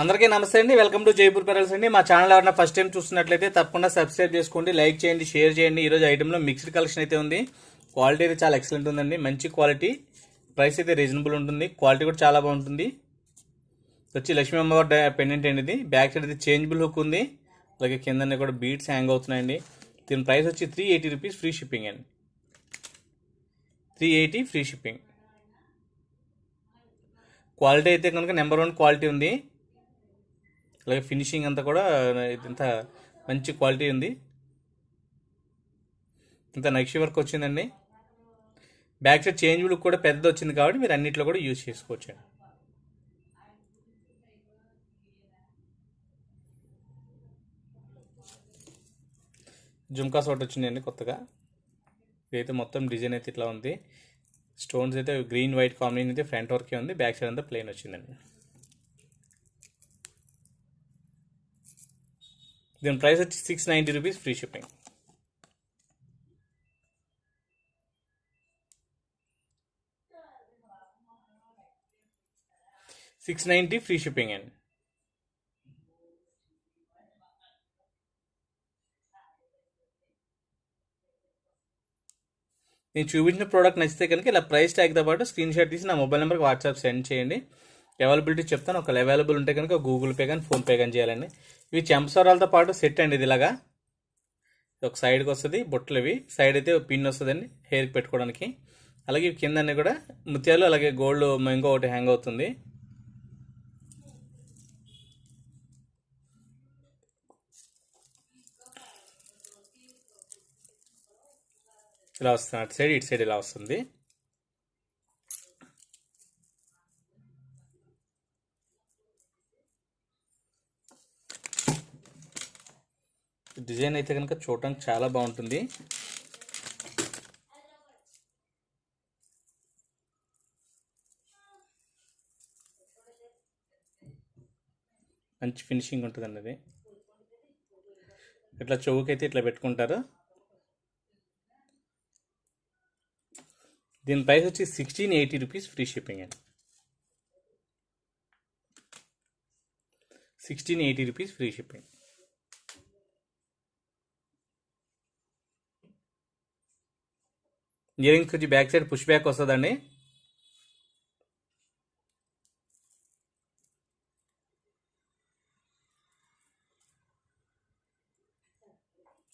అందరికీ నమస్తే అండి. వెల్కమ్ టు జైపూర్ పెరల్స్ అండి. మా ఛానల్ ఎవరైనా ఫస్ట్ టైం చూస్తున్నట్లయితే తప్పకుండా సబ్స్క్రైబ్ చేసుకోండి లైక్ చేయండి షేర్ చేయండి. ఈరోజు ఐటెంలో మిక్స్డ్ కలెక్షన్ అయితే ఉంది. క్వాలిటీ అయితే చాలా ఎక్సలెంట్ ఉందండి. మంచి క్వాలిటీ. ప్రైస్ అయితే రీజనబుల్ ఉంటుంది. క్వాలిటీ కూడా చాలా బాగుంటుంది. వచ్చి లక్ష్మీ అమ్మవారి పెండెంట్ అండి ఇది. బ్యాక్ సైడ్ అయితే చేంజబుల్ హుక్ ఉంది. అలాగే కిందనే కూడా బీట్స్ హ్యాంగ్ అవుతున్నాయండి. దీని ప్రైస్ వచ్చి three eighty rupees free shipping అండి. Three eighty free shipping quality అయితే కనుక నెంబర్ వన్ క్వాలిటీ ఉంది. అలాగే ఫినిషింగ్ అంతా కూడా ఇంత మంచి క్వాలిటీ ఉంది. ఇంత నక్షి వర్క్ వచ్చిందండి. బ్యాక్ సైడ్ చేంజ్ లుక్ కూడా పెద్దది వచ్చింది కాబట్టి మీరు అన్నిట్లో కూడా యూజ్ చేసుకోవచ్చు. జుమ్కాస్ ఒకటి వచ్చిందండి కొత్తగా. ఇదైతే మొత్తం డిజైన్ అయితే ఇట్లా ఉంది. స్టోన్స్ అయితే గ్రీన్ వైట్ కాంబినేషన్ అయితే ఫ్రంట్ వర్కే ఉంది. బ్యాక్ సైడ్ అంతా ప్లెయిన్ వచ్చిందండి. దీని ప్రైస్ వచ్చి six ninety rupees free shipping six ninety free shipping అండి నేను చూపించిన ప్రోడక్ట్ నచ్చితే కనుక ఇలా ప్రైస్ ట్యాగ్తో పాటు స్క్రీన్ షాట్ తీసి నా మొబైల్ నెంబర్కి వాట్సాప్ సెండ్ చేయండి. అవైలబిలిటీ చెప్తాను. ఒకవేళ అవైలబుల్ ఉంటే కనుక గూగుల్ పే కానీ ఫోన్పే కానీ చేయాలండి. ఇవి చెంపసరాలతో పాటు సెట్ అండి ఇది ఇలాగా. ఒక సైడ్కి వస్తుంది బొట్టలు ఇవి. సైడ్ అయితే పిన్ వస్తుందండి హెయిర్కి పెట్టుకోవడానికి. అలాగే ఇవి కింద కూడా ముత్యాలు అలాగే గోల్డ్ మెంగో ఒకటి హ్యాంగ్ అవుతుంది. ఇలా వస్తుంది అటు సైడ్ ఇటు సైడ్ ఇలా వస్తుంది. డిజైన్ అయితే కనుక చూడటానికి చాలా బాగుంటుంది. మంచి ఫినిషింగ్ ఉంటుందండి అది. ఇట్లా చెవుకైతే ఇట్లా పెట్టుకుంటారు. దీని ప్రైస్ వచ్చి sixteen eighty rupees free shipping అండి. Sixteen eighty rupees free shipping. Earrings వచ్చి బ్యాక్ సైడ్ పుష్ బ్యాక్ వస్తుందండి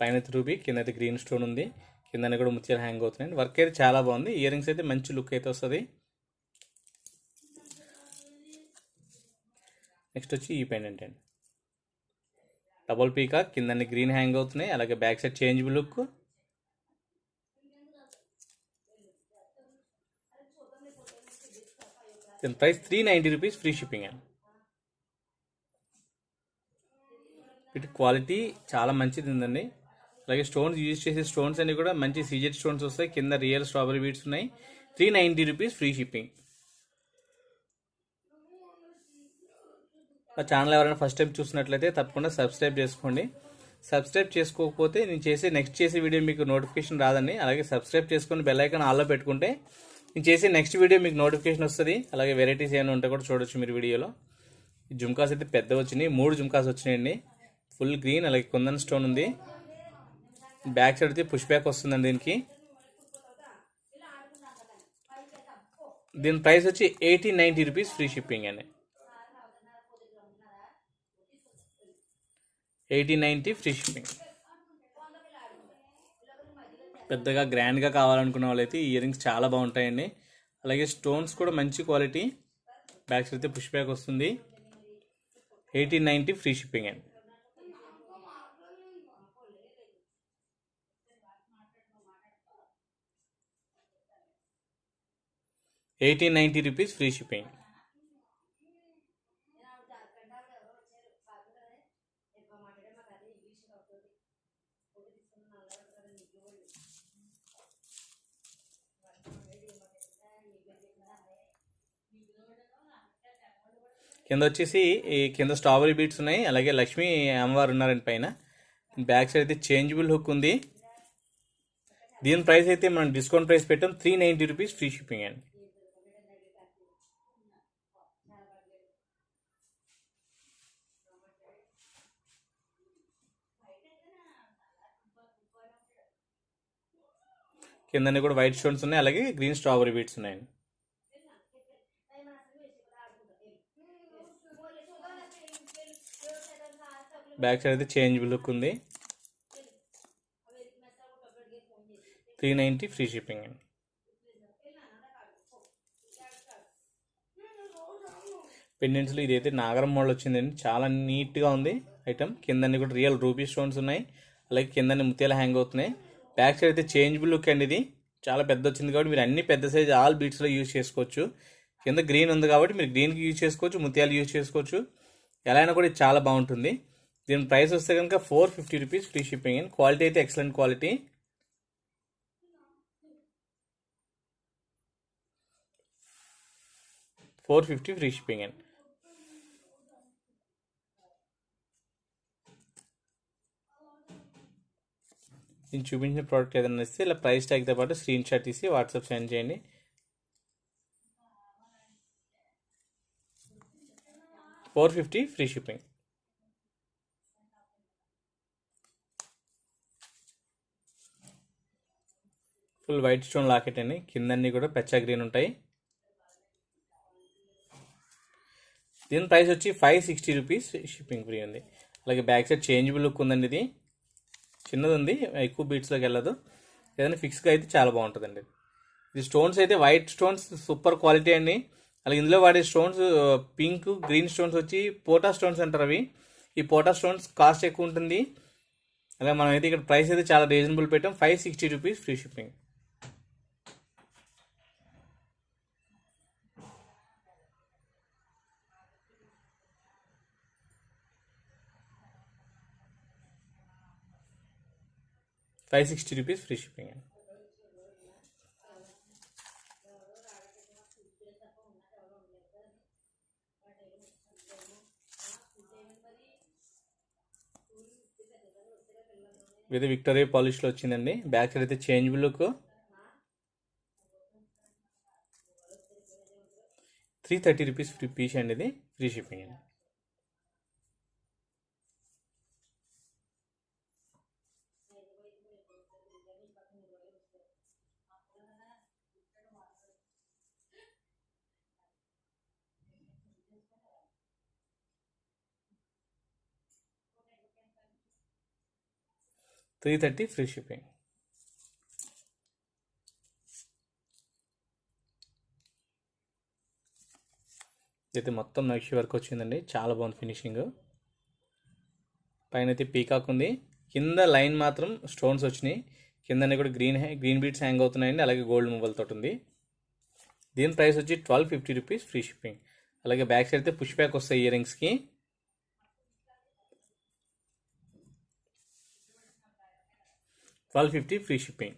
పైన రూబీ కింద అయితే గ్రీన్ స్టోన్ ఉంది కింద కూడా ముత్యాలు హ్యాంగ్ అవుతున్నాయి వర్క్ అయితే చాలా బాగుంది ఇయర్ రింగ్స్ అయితే మంచి లుక్ అయితే వస్తుంది నెక్స్ట్ వచ్చి ఈ పెండెంట్ అండి డబుల్ పీకా కింద గ్రీన్ హ్యాంగ్ అవుతున్నాయి అలాగే బ్యాక్ సైడ్ చేంజ్ లుక్ దీని price three ninety rupees free shipping అండి క్వాలిటీ చాలా మంచిది ఉందండి అలాగే స్టోన్స్ యూజ్ చేసే స్టోన్స్ అన్ని కూడా మంచి సీజెడ్ స్టోన్స్ వస్తాయి. కింద రియల్ స్ట్రాబెరీ బీట్స్ ఉన్నాయి. Three ninety rupees free shipping ఆ ఛానల్ ఎవరైనా ఫస్ట్ టైం చూసినట్లయితే తప్పకుండా సబ్స్క్రైబ్ చేసుకోండి. సబ్స్క్రైబ్ చేసుకోకపోతే నేను చేసే నెక్స్ట్ చేసే వీడియో మీకు నోటిఫికేషన్ రాదండి. అలాగే సబ్స్క్రైబ్ చేసుకొని బెల్ ఐకాన్ ఆల్లో పెట్టుకుంటే నేను చేసే నెక్స్ట్ వీడియో మీకు నోటిఫికేషన్ వస్తుంది. అలాగే వెరైటీస్ ఏమైనా ఉంటే కూడా చూడొచ్చు మీరు వీడియోలో. జుమ్కాస్ అయితే పెద్ద వచ్చినాయి. మూడు జుమ్కాస్ వచ్చినాయండి. ఫుల్ గ్రీన్ అలాగే కుందన్ స్టోన్ ఉంది. బ్యాక్ సైడ్ అయితే పుష్ బ్యాక్ వస్తుందండి దీనికి. దీని ప్రైస్ వచ్చి eighteen ninety rupees free shipping అండి. ఎయిటీన్ నైంటీ ఫ్రీ షిప్పింగ్ పెద్దగా గ్రాండ్గా కావాలనుకున్న వాళ్ళైతే ఈ ఇయర్ రింగ్స్ చాలా బాగుంటాయండి. అలాగే స్టోన్స్ కూడా మంచి క్వాలిటీ. బ్యాక్ సైడ్ అయితే పుష్ బ్యాక్ వస్తుంది. ఎయిటీన్ నైంటీ ఫ్రీ షిప్పింగ్ అండి. Eighteen ninety rupees free shipping. కింద వచ్చేసి ఈ కింద స్ట్రాబెరీ బీట్స్ ఉన్నాయి అలాగే లక్ష్మి అమ్మవారు ఉన్నారండి పైన. బ్యాక్ సైడ్ అయితే చేంజబుల్ హుక్ ఉంది. దీని ప్రైస్ అయితే మనం డిస్కౌంట్ ప్రైస్ పెట్టాం three ninety rupees free shipping అండి. కిందని కూడా వైట్ స్టోన్స్ ఉన్నాయి అలాగే గ్రీన్ స్ట్రాబెరీ బీట్స్ ఉన్నాయండి. బ్యాక్ సైడ్ అయితే చేంజ్ లుక్ ఉంది. త్రీ నైంటీ ఫ్రీ షిప్పింగ్ అండి. పెండెంట్స్లో ఇదైతే నాగరం మోడల్ వచ్చిందండి. చాలా నీట్గా ఉంది ఐటమ్. కిందన్ని కూడా రియల్ రూపీ స్టోన్స్ ఉన్నాయి. అలాగే కిందన్ని ముత్యాలు హ్యాంగ్ అవుతున్నాయి. బ్యాక్ సైడ్ అయితే చేంజబుల్ లుక్ అండి ఇది. చాలా పెద్ద వచ్చింది కాబట్టి మీరు అన్ని పెద్ద సైజ్ ఆల్ బీట్స్లో యూజ్ చేసుకోవచ్చు. కింద గ్రీన్ ఉంది కాబట్టి మీరు గ్రీన్కి యూజ్ చేసుకోవచ్చు ముత్యాలు యూజ్ చేసుకోవచ్చు. ఎలా అయినా కూడా చాలా బాగుంటుంది. దీని ప్రైస్ వస్తే కనుక four fifty rupees free shipping and quality అయితే excellent quality. Four fifty free shipping and. నేను చూపించిన ప్రోడక్ట్ ఏదైనా ఇస్తే ఇలా ప్రైస్ ట్యాగ్తో పాటు స్క్రీన్ షాట్ తీసి వాట్సాప్ సెండ్ చేయండి. Four fifty free shipping. Full white stone locket అండి. కిందన్నీ కూడా పెచ్చ గ్రీన్ ఉంటాయి. దీని ప్రైస్ వచ్చి five sixty rupees shipping free ఉంది అలాగే బ్యాక్ సైడ్ చేంజబుల్ లుక్ ఉందండి ఇది. చిన్నది ఉంది ఎక్కువ బీట్స్లోకి వెళ్ళదు. ఏదైనా ఫిక్స్గా అయితే చాలా బాగుంటుందండి. ఇది స్టోన్స్ అయితే వైట్ స్టోన్స్ సూపర్ క్వాలిటీ అండి. అలాగే ఇందులో వాడే స్టోన్స్ పింక్ గ్రీన్ స్టోన్స్ వచ్చి పోటా స్టోన్స్ అంటారు అవి. ఈ పోటా స్టోన్స్ కాస్ట్ ఎక్కువ ఉంటుంది. అలాగే మనం అయితే ఇక్కడ ప్రైస్ అయితే చాలా రీజనబుల్ పెట్టాం. Five sixty rupees free shipping five sixty rupees free shipping అండి. ఇది విక్టోరియా పాలిష్లో వచ్చిందండి. బ్యాక్ సైడ్ అయితే changeable look. Three thirty rupees free piece అండి ఇది. ఫ్రీ షిప్పింగ్ అండి. Three thirty free shipping. అయితే మొత్తం నక్షి వర్క్ వచ్చిందండి. చాలా బాగుంది ఫినిషింగ్. పైన అయితే పీకాక్ ఉంది. కింద లైన్ మాత్రం స్టోన్స్ వచ్చినాయి. కిందనే కూడా గ్రీన్ గ్రీన్ బీట్స్ హ్యాంగ్ అవుతున్నాయండి. అలాగే గోల్డ్ మొబైల్ తోటి ఉంది. దీని ప్రైస్ వచ్చి twelve fifty rupees free shipping. అలాగే బ్యాక్ సైడ్ అయితే పుష్ బ్యాక్ వస్తాయి ఇయర్ రింగ్స్కి. 1250 free shipping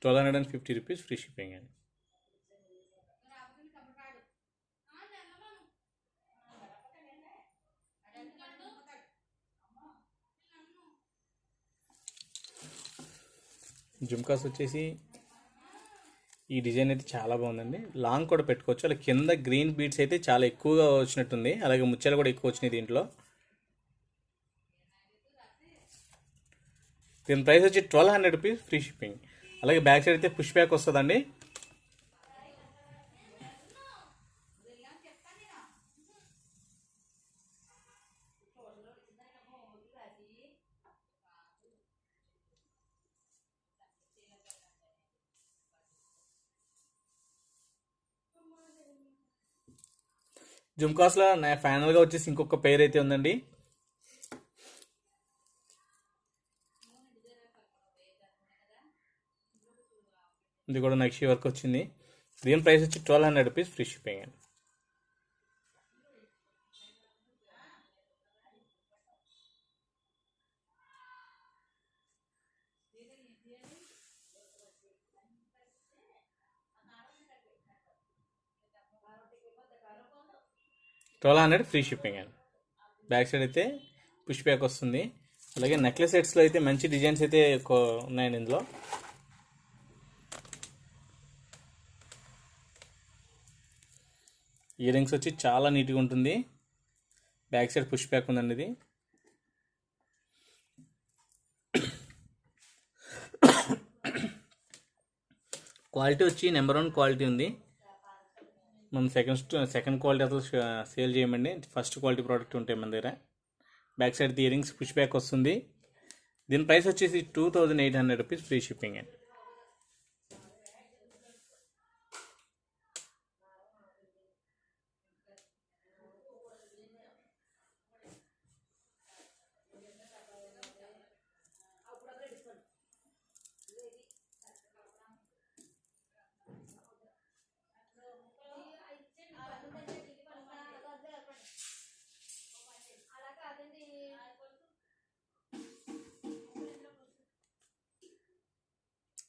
Twelve hundred and fifty rupees free shipping. Jhumkas వచ్చేసి ఈ డిజైన్ అయితే చాలా బాగుందండి. లాంగ్ కూడా పెట్టుకోవచ్చు. అలా కింద గ్రీన్ బీట్స్ అయితే చాలా ఎక్కువగా వచ్చినట్టుంది. అలాగే ముత్యాలు కూడా ఎక్కువ వచ్చినాయి దీంట్లో. దీని ప్రైస్ వచ్చి twelve hundred rupees free shipping అలాగే బ్యాక్ సైడ్ అయితే పుష్ బ్యాక్ వస్తుందండి. జుమ్కాస్లో నా ఫైనల్గా వచ్చేసి ఇంకొక పేరు అయితే ఉందండి. ఇది కూడా నెక్స్ట్ వర్క్ వచ్చింది. దీని ప్రైస్ వచ్చి twelve hundred rupees free shipping అండి. ట్వెల్వ్ హండ్రెడ్ ఫ్రీ షిప్పింగ్ అండి. బ్యాక్ సైడ్ అయితే పుష్ బ్యాక్ వస్తుంది. అలాగే నెక్లెస్ సెట్స్లో అయితే మంచి డిజైన్స్ అయితే ఎక్కువ ఉన్నాయండి ఇందులో. ఇయర్ రింగ్స్ వచ్చి చాలా నీట్గా ఉంటుంది. బ్యాక్ సైడ్ పుష్ బ్యాక్ ఉందండి ఇది. క్వాలిటీ వచ్చి నెంబర్ వన్ క్వాలిటీ ఉంది. మనం సెకండ్ సెకండ్ క్వాలిటీ అసలు సేల్ చేయమండి. ఫస్ట్ క్వాలిటీ ప్రోడక్ట్ ఉంటాయి మన దగ్గర. Back side the earrings push back వస్తుంది. దీని ప్రైస్ వచ్చేసి two thousand eight hundred rupees free shipping అండి.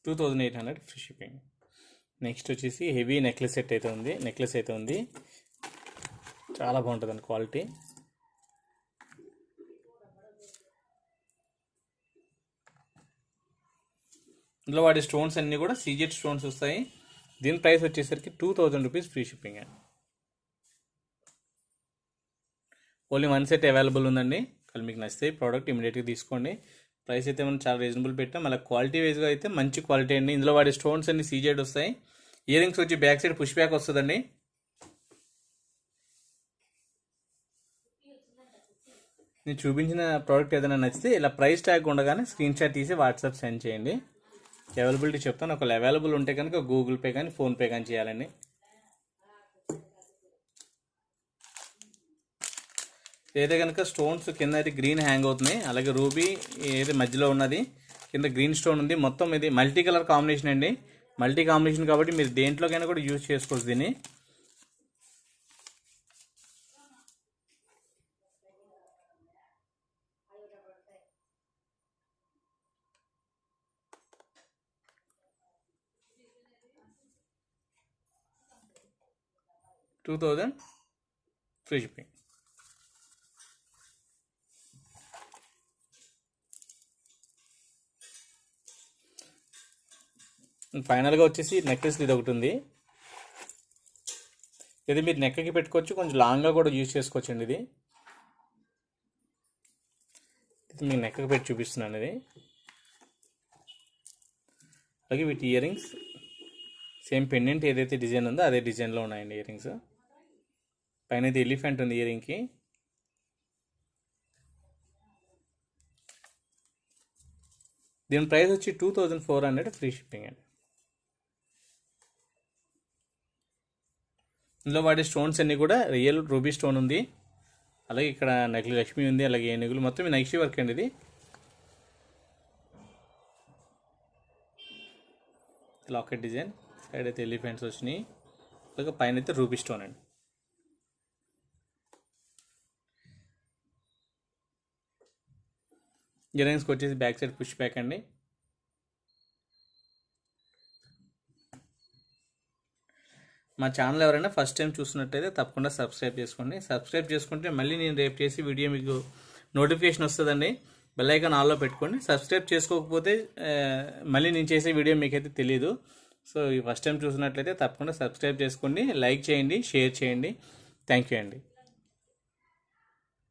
Two thousand eight hundred free shipping next వచ్చేసి హెవీ నెక్లెస్ సెట్ అయితే ఉంది. నెక్లెస్ అయితే ఉంది. చాలా బాగుంటుందండి క్వాలిటీ ఇందులో వాడే స్టోన్స్ అన్నీ కూడా సీజెడ్ స్టోన్స్ వస్తాయి. దీని ప్రైస్ వచ్చేసరికి two thousand rupees free shipping అండి ఓన్లీ వన్ సెట్ అవైలబుల్ ఉందండి. కళ్ళు మీకు నచ్చితే ప్రోడక్ట్ ఇమీడియట్గా తీసుకోండి. ప్రైస్ అయితే మనం చాలా రీజనబుల్ పెట్టాం. మళ్ళీ క్వాలిటీ వైజ్గా అయితే మంచి క్వాలిటీ అండి. ఇందులో వాడే స్టోన్స్ అన్ని సీజైడ్ వస్తాయి. ఇయర్ రింగ్స్ వచ్చి బ్యాక్ సైడ్ పుష్ బ్యాక్ వస్తుందండి. నేను చూపించిన ప్రోడక్ట్ ఏదైనా నచ్చితే ఇలా ప్రైస్ ట్యాగ్ ఉండగానే స్క్రీన్ షాట్ తీసి వాట్సాప్ సెండ్ చేయండి. అవైలబిలిటీ చెప్తాను. ఒకవేళ అవైలబుల్ ఉంటే కనుక గూగుల్ పే కానీ ఫోన్పే కానీ చేయాలండి. అయితే కనుక స్టోన్స్ కింద అయితే గ్రీన్ హ్యాంగ్ అవుతున్నాయి అలాగే రూబీ ఏది మధ్యలో ఉన్నది కింద గ్రీన్ స్టోన్ ఉంది. మొత్తం ఇది మల్టీ కలర్ కాంబినేషన్ అండి. మల్టీ కాంబినేషన్ కాబట్టి మీరు దేంట్లోకైనా కూడా యూజ్ చేసుకోవచ్చు దీన్ని. టూ థౌజండ్ ఫ్రీ షిప్పింగ్ ఫైనల్గా వచ్చేసి నెక్లెస్ ఇది ఒకటి ఉంది. ఇది మీరు నెక్కకి పెట్టుకోవచ్చు కొంచెం లాంగ్గా కూడా యూజ్ చేసుకోవచ్చు అండి ఇది. ఇది మీకు నెక్కకి పెట్టి చూపిస్తున్నాను ఇది. అలాగే వీటి ఇయర్ రింగ్స్ సేమ్ పెండెంట్ ఏదైతే డిజైన్ ఉందో అదే డిజైన్లో ఉన్నాయండి ఇయర్ రింగ్స్ పైన ఇది ఎలిఫెంట్ ఉంది ఇయర్ రింగ్కి దీని ప్రైస్ వచ్చి two thousand four hundred free shipping అండి. ఇందులో వాడే స్టోన్స్ అన్నీ కూడా రియల్ రూబీ స్టోన్ ఉంది. అలాగే ఇక్కడ నకిలీ లక్ష్మి ఉంది అలాగే ఏనుగులు. మొత్తం ఈ నైక్షి వర్క్ అండి ఇది. Locket design. సైడ్ అయితే ఎలిఫెంట్స్ వచ్చినాయి. అలాగే పైన అయితే రూబీ స్టోన్ అండి. ఇయరింగ్స్కి వచ్చేసి బ్యాక్ సైడ్ పుష్ బ్యాక్ అండి. మా ఛానల్ ఎవరైనా ఫస్ట్ టైం చూస్తున్నట్టయితే తప్పకుండా సబ్స్క్రైబ్ చేసుకోండి. సబ్స్క్రైబ్ చేసుకుంటే మళ్ళీ నేను రేపు చేసి వీడియో మీకు నోటిఫికేషన్ వస్తుందండి. బెల్లైకాన్ ఆల్లో పెట్టుకోండి. సబ్స్క్రైబ్ చేసుకోకపోతే మళ్ళీ నేను చేసే వీడియో మీకైతే తెలియదు సో ఈ ఫస్ట్ టైం చూసినట్లయితే తప్పకుండా సబ్స్క్రైబ్ చేసుకోండి. లైక్ చేయండి షేర్ చేయండి. థ్యాంక్ యూ అండి.